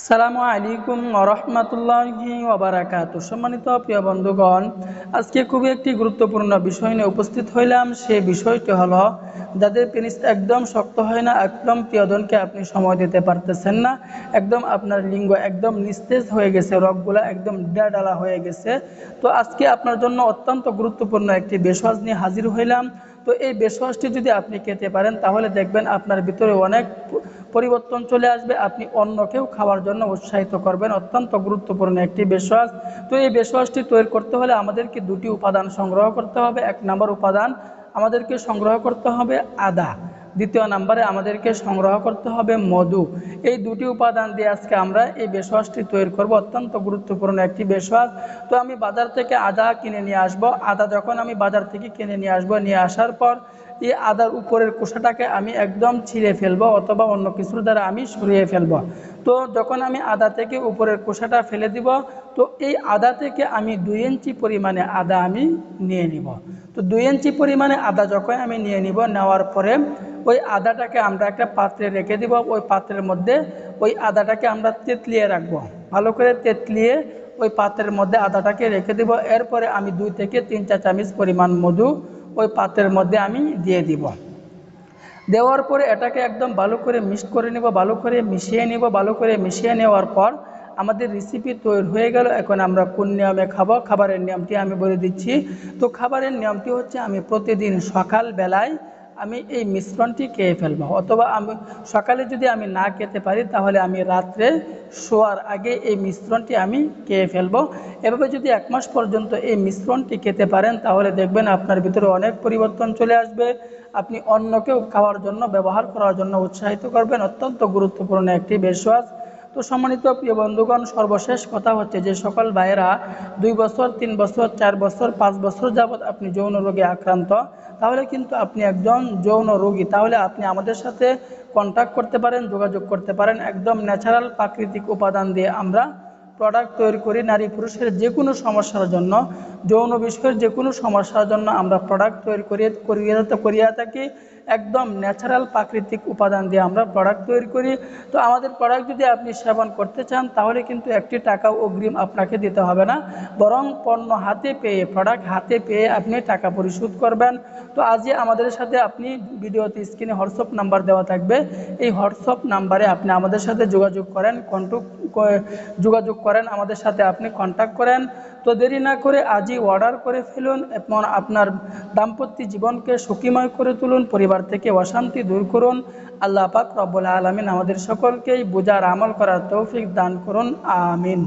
আসসালামু আলাইকুম ওরহমতুল্লাহি ওবারাকাত সম্মানিত প্রিয় বন্ধুগণ, আজকে খুবই একটি গুরুত্বপূর্ণ বিষয় নিয়ে উপস্থিত হইলাম। সে বিষয়টি হলো, যাদের পেনিস একদম শক্ত হয় না, একদম প্রিয়জনকে আপনি সময় দিতে পারতেছেন না, একদম আপনার লিঙ্গ একদম নিস্তেজ হয়ে গেছে, রগগুলা একদম ডালা হয়ে গেছে। তো আজকে আপনার জন্য অত্যন্ত গুরুত্বপূর্ণ একটি বেশওয়াজ নিয়ে হাজির হইলাম। তো এই বেশওয়াজটি যদি আপনি খেতে পারেন, তাহলে দেখবেন আপনার ভিতরে অনেক পরিবর্তন চলে আসবে। আপনি অন্যকেও খাওয়ার জন্য উৎসাহিত করবেন। অত্যন্ত গুরুত্বপূর্ণ একটি বেশওয়াজ তো এই বেশওয়াজটি তৈরি করতে হলে আমাদেরকে দুটি উপাদান সংগ্রহ করতে হবে। এক নম্বর উপাদান আমাদেরকে সংগ্রহ করতে হবে আদা। দ্বিতীয় নাম্বারে আমাদেরকে সংগ্রহ করতে হবে মধু। এই দুটি উপাদান দিয়ে আজকে আমরা এই বেশওয়াজটি তৈরি করব। অত্যন্ত গুরুত্বপূর্ণ একটি বেশওয়াজ তো আমি বাজার থেকে আদা কিনে নিয়ে আসব। আদা যখন আমি বাজার থেকে কিনে নিয়ে আসব, নিয়ে আসার পর এই আদার উপরের কোষাটাকে আমি একদম ছিঁড়ে ফেলব অথবা অন্য কিছুর দ্বারা আমি সরিয়ে ফেলব। তো যখন আমি আদা থেকে উপরের কোষাটা ফেলে দিব, তো এই আদা থেকে আমি দুই ইঞ্চি পরিমাণে আদা আমি নিয়ে নিব। তো দুই ইঞ্চি পরিমাণে আদা যখন আমি নিয়ে নিব, নেওয়ার পরে ওই আদাটাকে আমরা একটা পাত্রে রেখে দিব। ওই পাত্রের মধ্যে ওই আদাটাকে আমরা তেতলিয়ে রাখব। ভালো করে তেতলিয়ে ওই পাত্রের মধ্যে আদাটাকে রেখে দিব। এরপরে আমি দুই থেকে তিন চা চামচ পরিমাণ মধু ওই পাত্রের মধ্যে আমি দিয়ে দিব। দেওয়ার পরে এটাকে একদম ভালো করে মিক্সড করে নেব, ভালো করে মিশিয়ে নেব, ভালো করে মিশিয়ে নেওয়ার পর আমাদের রেসিপি তৈরি হয়ে গেল। এখন আমরা কোন নিয়মে খাব, খাবারের নিয়মটি আমি বলে দিচ্ছি। তো খাবারের নিয়মটি হচ্ছে আমি প্রতিদিন সকাল বেলায় আমি এই মিশ্রণটি খেয়ে ফেলব। অথবা আমি, সকালে যদি আমি না খেতে পারি, তাহলে আমি রাত্রে শোয়ার আগে এই মিশ্রণটি আমি খেয়ে ফেলব। এভাবে যদি এক মাস পর্যন্ত এই মিশ্রণটি খেতে পারেন, তাহলে দেখবেন আপনার ভিতরে অনেক পরিবর্তন চলে আসবে। আপনি অন্যকেও খাওয়ার জন্য, ব্যবহার করার জন্য উৎসাহিত করবেন। অত্যন্ত গুরুত্বপূর্ণ একটি বেশওয়াজ তো সম্মানিত প্রিয় বন্ধুগণ, সর্বশেষ কথা হচ্ছে যে সকল ভাইয়েরা দুই বছর, তিন বছর, চার বছর, পাঁচ বছর যাবৎ আপনি যৌন রোগে আক্রান্ত, তাহলে কিন্তু আপনি একজন যৌন রোগী। তাহলে আপনি আমাদের সাথে কন্ট্যাক্ট করতে পারেন, যোগাযোগ করতে পারেন। একদম ন্যাচারাল প্রাকৃতিক উপাদান দিয়ে আমরা প্রোডাক্ট তৈরি করি নারী পুরুষের যে কোনো সমস্যার জন্য, যৌন বিষয়ের যে কোনো সমস্যার জন্য আমরা প্রোডাক্ট তৈরি করিয়ে করিয়ে করিয়া থাকি, একদম ন্যাচারাল প্রাকৃতিক উপাদান দিয়ে আমরা প্রোডাক্ট তৈরি করি। তো আমাদের প্রোডাক্ট যদি আপনি সেবন করতে চান, তাহলে কিন্তু একটি টাকা অগ্রিম আপনাকে দিতে হবে না। বরং পণ্য হাতে পেয়ে প্রোডাক্ট হাতে পেয়ে আপনি টাকা পরিশোধ করবেন। তো আজই আমাদের সাথে আপনি ভিডিওতে স্ক্রিনে হোয়াটসঅ্যাপ নাম্বার দেওয়া থাকবে। এই হোয়াটসঅ্যাপ নাম্বারে আপনি আমাদের সাথে যোগাযোগ করেন কন্ট্যাক্ট যোগাযোগ করেন, আমাদের সাথে আপনি কন্ট্যাক্ট করেন। তো দেরি না করে আজই অর্ডার করে ফেলুন এবং আপনার দাম্পত্য জীবনকে সুখীময় করে তুলুন, পরিবার থেকে অশান্তি দূর করুন। আল্লাহ পাক রব্বুল আলমিন আমাদের সকলকেই বোঝার আমল করার তৌফিক দান করুন, আমিন।